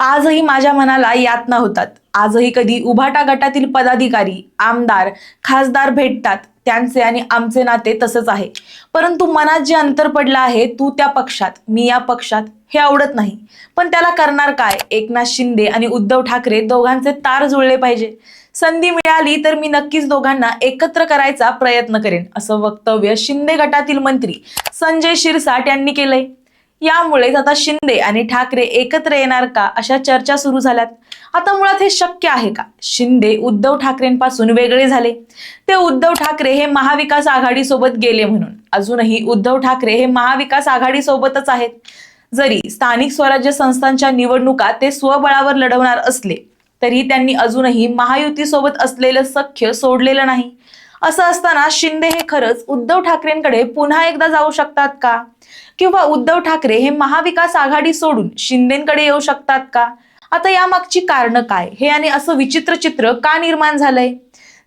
आजही माझ्या मनाला यातना होतात आजही कधी उभाटा गटातील पदाधिकारी आमदार खासदार भेटतात. त्यांचे आणि आमचे नाते तसंच आहे. परंतु मनात जे अंतर पडलं आहे तू त्या पक्षात मी या पक्षात हे आवडत नाही. पण त्याला करणार काय? एकनाथ शिंदे आणि उद्धव ठाकरे दोघांचे तार जुळले पाहिजे. संधी मिळाली तर मी नक्कीच दोघांना एकत्र करायचा प्रयत्न करेन असं वक्तव्य शिंदे गटातील मंत्री संजय शिरसाट यांनी केलंय. यामुळेच आता शिंदे आणि ठाकरे एकत्र येणार का? अशा चर्चा सुरू झाल्यात. आता मुळात हे शक्य आहे का? शिंदे उद्धव ठाकरेंपासून वेगळे झाले. ते उद्धव ठाकरे हे महाविकास आघाडी सोबत गेले म्हणून. अजूनही उद्धव ठाकरे हे महाविकास आघाडी सोबतच आहेत. जरी स्थानिक स्वराज्य संस्थांच्या निवडणुका ते स्वबळावर लढवणार असले तरी त्यांनी अजूनही महायुती सोबत असलेलं सख्य सोडलेलं नाही. असं असताना शिंदे हे खरंच उद्धव ठाकरेंकडे पुन्हा एकदा जाऊ शकतात का? किंवा उद्धव ठाकरे हे महाविकास आघाडी सोडून शिंदेकडे येऊ शकतात का? आता यामागची कारणं काय? हे आणि असं विचित्र चित्र का निर्माण झालंय?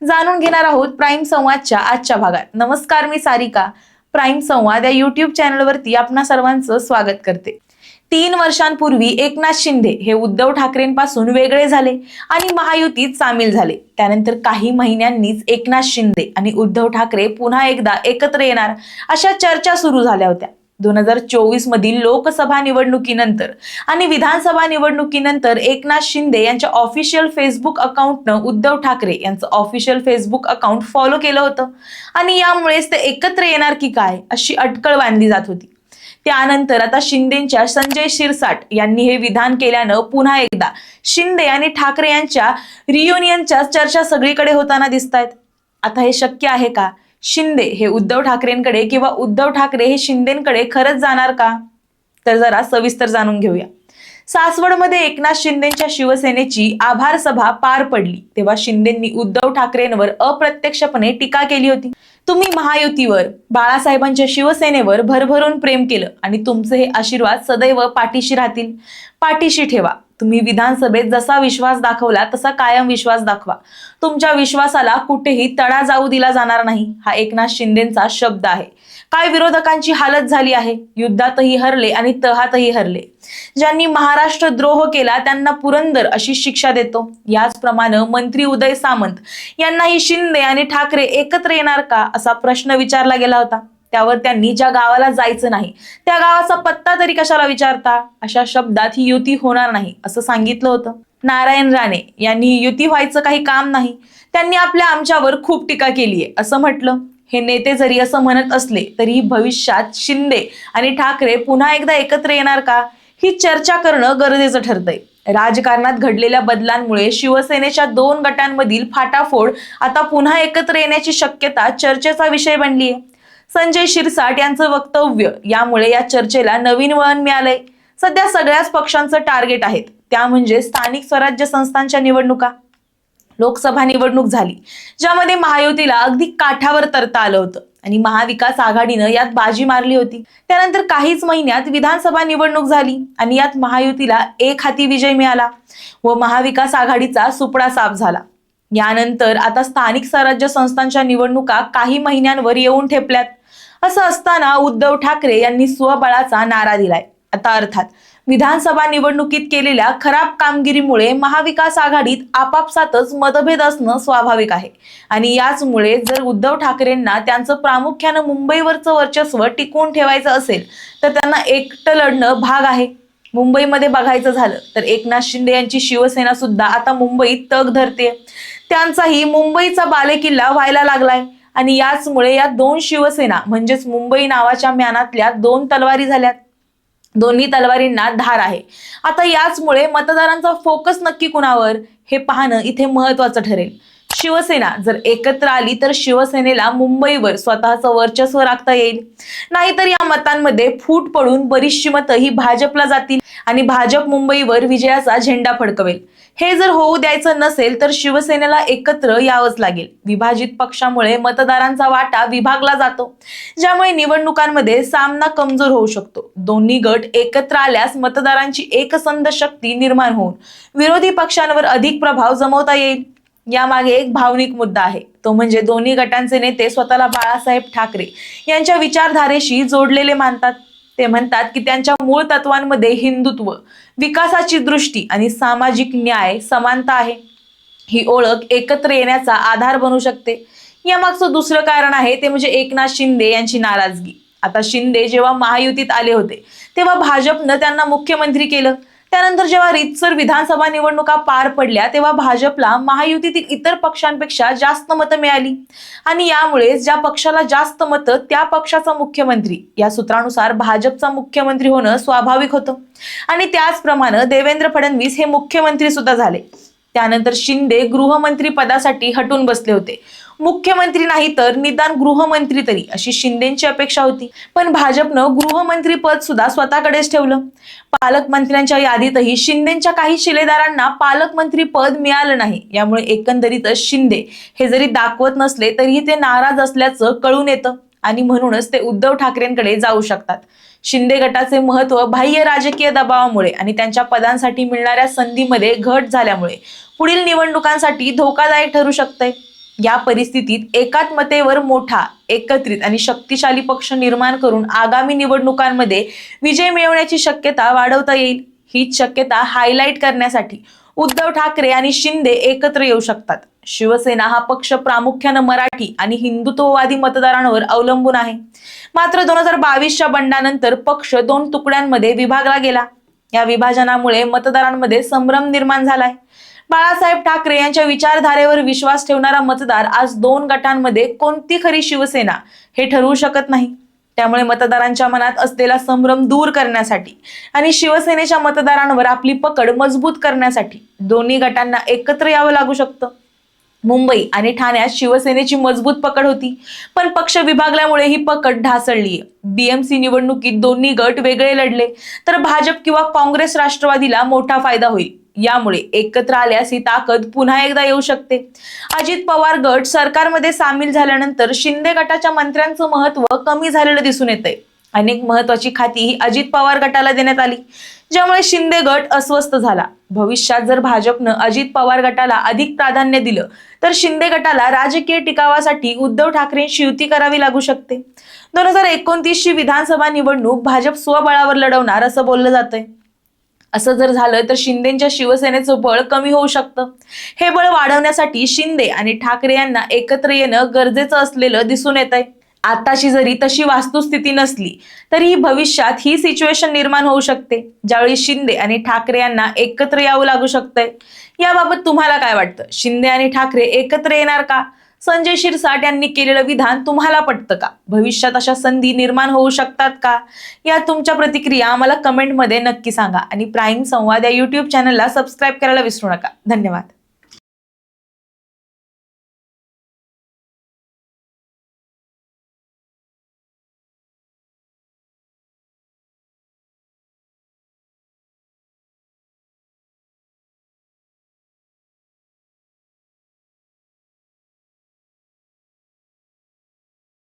जाणून घेणार आहोत प्राईम संवादच्या आजच्या भागात. नमस्कार मी सारिका. प्राईम संवाद या युट्यूब चॅनलवरती आपणा सर्वांचं स्वागत करते. तीन वर्षांपूर्वी एकनाथ शिंदे हे उद्धव ठाकरेंपासून वेगळे झाले आणि महायुतीत सामील झाले. त्यानंतर काही महिन्यांनीच एकनाथ शिंदे आणि उद्धव ठाकरे पुन्हा एकदा एकत्र येणार अशा चर्चा सुरू झाल्या होत्या. दोन हजार चोवीस मधील लोकसभा निवडणुकीनंतर आणि विधानसभा निवडणुकीनंतर एकनाथ शिंदे यांच्या ऑफिशियल फेसबुक अकाउंटनं उद्धव ठाकरे यांचं ऑफिशियल फेसबुक अकाउंट फॉलो केलं होतं. आणि यामुळेच ते एकत्र येणार की काय अशी अटकळ बांधली जात होती. त्यानंतर आता शिंदेच्या संजय शिरसाट यांनी हे विधान केल्यानं पुन्हा एकदा शिंदे आणि ठाकरे यांच्या रियुनियनच्या चर्चा सगळीकडे होताना दिसत आहेत आता हे शक्य आहे का? शिंदे हे उद्धव ठाकरेंकडे किंवा उद्धव ठाकरे हे शिंदेकडे खरंच जाणार का? तर जरा सविस्तर जाणून घेऊया. सासवडमध्ये एकनाथ शिंदेच्या शिवसेनेची आभार सभा पार पडली. तेव्हा शिंदेंनी उद्धव ठाकरेंवर अप्रत्यक्षपणे टीका केली होती. तुम्ही महायुतीवर बाळासाहेबांच्या शिवसेनेवर भरभरून प्रेम केलं आणि तुमचे हे आशीर्वाद सदैव पाठीशी राहतील. पाठीशी ठेवा. तुम्ही विधानसभेत जसा विश्वास दाखवला तसा कायम विश्वास दाखवा. तुमच्या विश्वासाला कुठेही तडा जाऊ दिला जाणार नाही हा एकनाथ शिंदेचा शब्द आहे. काय विरोधकांची हालत झाली आहे? युद्धातही हरले आणि तहातही हरले. ज्यांनी महाराष्ट्र द्रोह केला त्यांना पुरंदर अशी शिक्षा देतो. याचप्रमाणे मंत्री उदय सामंत यांनाही शिंदे आणि ठाकरे एकत्र येणार का असा प्रश्न विचारला गेला होता. त्यावर त्यांनी ज्या गावाला जायचं नाही त्या गावाचा पत्ता तरी कशाला विचारता? अशा शब्दात ही युती होणार नाही असं सांगितलं होतं. नारायण राणे यांनी युती व्हायचं काही काम नाही. त्यांनी आपल्या आमच्यावर खूप टीका केली आहे असं म्हटलं. हे नेते जरी असं म्हणत असले तरी भविष्यात शिंदे आणि ठाकरे पुन्हा एकदा एकत्र येणार का? ही चर्चा करणं गरजेचं ठरतंय. राजकारणात घडलेल्या बदलांमुळे शिवसेनेच्या दोन गटांमधील फाटाफोड आता पुन्हा एकत्र येण्याची शक्यता चर्चेचा विषय बनली आहे संजय शिरसाट यांचं वक्तव्य. यामुळे या चर्चेला नवीन वळण मिळालंय. सध्या सगळ्याच पक्षांचं टार्गेट आहेत. त्या म्हणजे स्थानिक स्वराज्य संस्थांच्या निवडणुका. लोकसभा निवडणूक झाली ज्यामध्ये महायुतीला अगदी काठावर तरता आलं होतं आणि महाविकास आघाडीनं यात बाजी मारली होती. त्यानंतर काहीच महिन्यात विधानसभा निवडणूक झाली आणि यात महायुतीला एक हाती विजय मिळाला व महाविकास आघाडीचा सुपडा साफ झाला. यानंतर आता स्थानिक स्वराज्य संस्थांच्या निवडणुका काही महिन्यांवर येऊन ठेपल्यात. असं असताना उद्धव ठाकरे यांनी स्वबळाचा नारा दिलाय. आता अर्थात विधानसभा निवडणुकीत केलेल्या खराब कामगिरीमुळे महाविकास आघाडीत आपापसातच मतभेद असणं स्वाभाविक आहे. आणि याचमुळे जर उद्धव ठाकरेंना त्यांचं प्रामुख्यानं मुंबईवरचं वर्चस्व टिकवून ठेवायचं असेल तर त्यांना एकटं लढणं भाग आहे. मुंबईमध्ये बघायचं झालं तर एकनाथ शिंदे यांची शिवसेना सुद्धा आता मुंबईत तग धरते त्यांचाही मुंबईचा बालेकिल्ला व्हायला लागलाय. आणि याचमुळे या दोन शिवसेना म्हणजेच मुंबई नावाच्या म्यानातल्या दोन तलवारी झाल्यात. दोन्ही तलवारींना धार आहे. आता याचमुळे मतदारांचा फोकस नक्की कुणावर? हे पाहणं इथे महत्वाचं ठरेल. शिवसेना जर एकत्र आली तर शिवसेनेला मुंबईवर स्वतःचं वर्चस्व राखता येईल. नाहीतर या मतांमध्ये फूट पडून बरीचशी मतं ही भाजपला जातील आणि भाजप मुंबईवर विजयाचा झेंडा फडकवेल. हे जर होऊ द्यायचं नसेल तर शिवसेनेला एकत्र यावंच लागेल. विभाजित पक्षामुळे मतदारांचा वाटा विभागला जातो ज्यामुळे निवडणुकांमध्ये सामना कमजोर होऊ शकतो. दोन्ही गट एकत्र आल्यास मतदारांची एकसंध शक्ती निर्माण होऊन विरोधी पक्षांवर अधिक प्रभाव जमवता येईल. यामागे एक भावनिक मुद्दा आहे. तो म्हणजे दोन्ही गटांचे नेते स्वतःला बाळासाहेब ठाकरे यांच्या विचारधारेशी जोडलेले मानतात. ते म्हणतात की त्यांच्या मूळ तत्वांमध्ये हिंदुत्व विकासाची दृष्टी आणि सामाजिक न्याय समानता आहे. ही ओळख एकत्र येण्याचा आधार बनू शकते. यामागचं दुसरं कारण आहे ते म्हणजे एकनाथ शिंदे यांची नाराजगी. आता शिंदे जेव्हा महायुतीत आले होते तेव्हा भाजपनं त्यांना मुख्यमंत्री केलं. त्यानंतर जेव्हा रितसर विधानसभा निवडणुका पार पडल्या तेव्हा भाजपला महायुतीतील इतर पक्षांपेक्षा जास्त मतं मिळाली. आणि यामुळे ज्या पक्षाला जास्त मतं त्या पक्षाचा मुख्यमंत्री या सूत्रानुसार भाजपचा मुख्यमंत्री होणं स्वाभाविक होतं. आणि त्याचप्रमाणे देवेंद्र फडणवीस हे मुख्यमंत्री सुद्धा झाले. त्यानंतर शिंदे गृहमंत्री पदासाठी हटून बसले होते. मुख्यमंत्री नाही तर निदान गृहमंत्री तरी अशी शिंदेची अपेक्षा होती. पण भाजपनं गृहमंत्री पद सुद्धा स्वतःकडेच ठेवलं. पालकमंत्र्यांच्या यादीतही शिंदेच्या काही शिलेदारांना पालकमंत्री पद मिळालं नाही. यामुळे एकंदरीतच शिंदे हे जरी दाखवत नसले तरीही ते नाराज असल्याचं कळून येतं आणि म्हणूनच ते उद्धव ठाकरेंकडे जाऊ शकतात. शिंदे गटाचे महत्त्व बाह्य राजकीय दबावामुळे आणि त्यांच्या पदांसाठी मिळणाऱ्या संधीमध्ये घट झाल्यामुळे पुढील निवडणुकांसाठी धोकादायक ठरू शकते या परिस्थितीत एकात्मतेवर मोठा एकत्रित आणि शक्तिशाली पक्ष निर्माण करून आगामी निवडणुकांमध्ये विजय मिळवण्याची शक्यता वाढवता येईल. हीच शक्यता हायलाईट करण्यासाठी उद्धव ठाकरे आणि शिंदे एकत्र येऊ शकतात. शिवसेना हा पक्ष प्रामुख्यानं मराठी आणि हिंदुत्ववादी मतदारांवर अवलंबून आहे. मात्र दोन हजार बावीसच्या बंडानंतर पक्ष दोन तुकड्यांमध्ये विभागला गेला. या विभाजनामुळे मतदारांमध्ये संभ्रम निर्माण झालाय. बाळासाहेब ठाकरे यांच्या विचारधारेवर विश्वास ठेवणारा मतदार आज दोन गटांमध्ये कोणती खरी शिवसेना हे ठरवू शकत नाही. त्यामुळे मतदारांच्या मनात असलेला संभ्रम दूर करण्यासाठी आणि शिवसेनेच्या मतदारांवर आपली पकड मजबूत करण्यासाठी दोन्ही गटांना एकत्र यावं लागू शकतं. मुंबई आणि ठाण्यात शिवसेनेची मजबूत पकड होती पण पक्ष विभागल्यामुळे ही पकड ढासळली बीएमसी निवडणुकीत दोन्ही गट वेगळे लढले तर भाजप किंवा काँग्रेस राष्ट्रवादीला मोठा फायदा होईल. यामुळे एकत्र आल्यास ही ताकद पुन्हा एकदा येऊ शकते. अजित पवार गट सरकारमध्ये सामील झाल्यानंतर शिंदे गटाच्या मंत्र्यांचं महत्त्व कमी झालेलं दिसून येतंय. अनेक महत्वाची खाती ही अजित पवार गटाला देण्यात आली. ज्यामुळे शिंदे गट अस्वस्थ झाला. भविष्यात जर भाजपनं अजित पवार गटाला अधिक प्राधान्य दिलं तर शिंदे गटाला राजकीय टिकावासाठी उद्धव ठाकरेंशी युती करावी लागू शकते. दोन हजार एकोणतीसची विधानसभा निवडणूक भाजप स्वबळावर लढवणार असं बोललं जातंय. असं जर झालं तर शिंदेच्या शिवसेनेचं बळ कमी होऊ शकतं. हे बळ वाढवण्यासाठी शिंदे आणि ठाकरे यांना एकत्र येणं गरजेचं असलेलं दिसून येत आहे आताची जरी तशी वास्तुस्थिती नसली तरीही भविष्यात ही सिच्युएशन निर्माण होऊ शकते. ज्यावेळी शिंदे आणि ठाकरे यांना एकत्र यावं लागू शकतंय. याबाबत तुम्हाला काय वाटतं? शिंदे आणि ठाकरे एकत्र येणार का? संजय शिरसाट यांनी केलेलं विधान तुम्हाला पटतं का? भविष्यात अशा संधी निर्माण होऊ शकतात का? या तुमच्या प्रतिक्रिया आम्हाला कमेंटमध्ये नक्की सांगा. आणि प्राईम संवाद या युट्यूब चॅनलला सबस्क्राईब करायला विसरू नका. धन्यवाद.